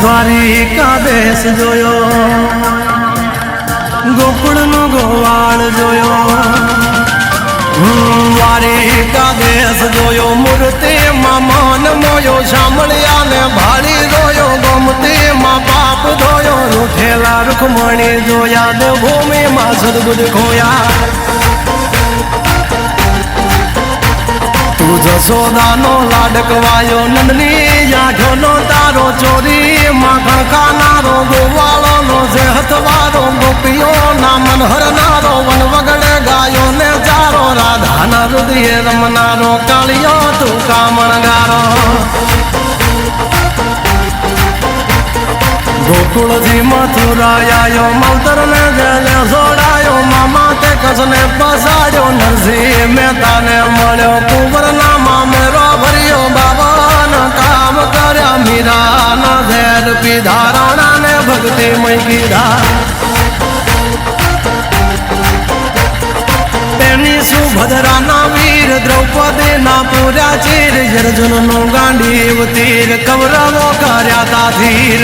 દ્વારિકા દેશ જોયો. ગોકુળનો ગોવાળ જોયો. દ્વારિકા દેશ જોયો. મૂર્તિ માં મન મોયો. સાંભળ્યા ને ભાળી જોયો ગમતી માં બાપ ધોયો. રૂઠેલા રૂખમણી જોયા દેવભૂમિ માં સદબુદ ખોયા. તું જશોદાનો લાડકવાયો. નંદની યાઘોનો તારો ચોરી ખાનારો ગોવાળોનો જે હથવારો ગોપીઓ ના મન હરનારો વન વગડે ગાયો ને ચારો રાધાના હૃદય રમનારો, કાળિયો તું કામણગારો ગોકુળજી મથુરાયો મવતર ને જેલે જોડાયો, મામા તે કસને પસાડ્યો નરસિંહ મહેતાને મળ્યો, કુંવરના મામેરો ભર્યો, બાબાના કામ કર્યા મીરાના ઝેર પીધા રાણાને ભક્તિ મય કીધા તેની સુભદ્રાના વીર દ્રૌપદીના પૂર્યા ચીર અર્જુનનો ગાંડીવ તીર, કૌરવો કર્યા તાધીર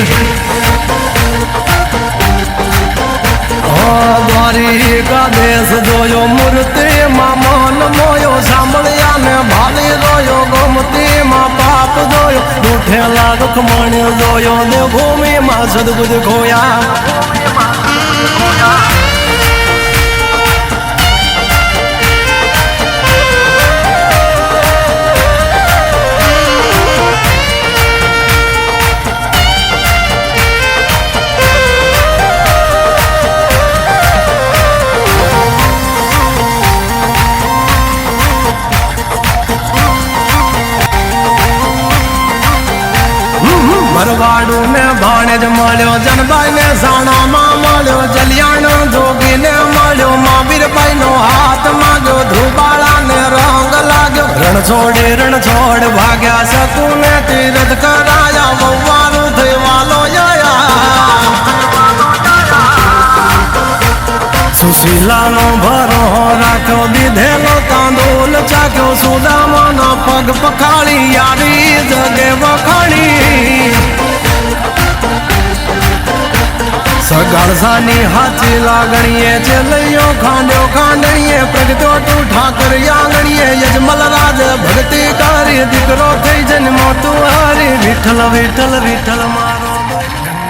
ઓ દ્વારિકા દેશ જોયો મૂર્તિ માં મન મોયો સાંભળ્યા ને ભાલી રોયો ગમતી માં પાપ જોયો રૂઠેલા મણ્યો જોયો ને ભૂમિ માં ખોયા. ભરવાડું ને ભાણેજ મળ્યો જનબાઈ ને સાણામાં મળ્યો, જલિયાણો જોગી ને મળ્યો મહાવીરભાઈ નો હાથ માગ્યો ધ્રુબાળા ને રંગ લાગ્યો. રણ છોડે રણ છોડ ભાગ્યા સતુ ને તીરથ કરાયા વવારું થઈ વાલો જયા સુશીલાનો ભરો રાખ્યો, દીધેલો તાંદોલ ચાખ્યો, સુદામાનો પગ પખાળી, યારી જગે વખાણી. સગાળસાની હાથી લાગણીએ ચેલૈયો ખાંડ્યો ખાંડણીએ પ્રગટો તું ઠાકર આંગણીએ યજમલ રાજ ભક્તિ કરી દીકરો થઈ જન્મો તું હરી વિઠ્ઠલ વિઠ્ઠલ વિઠ્ઠલ માર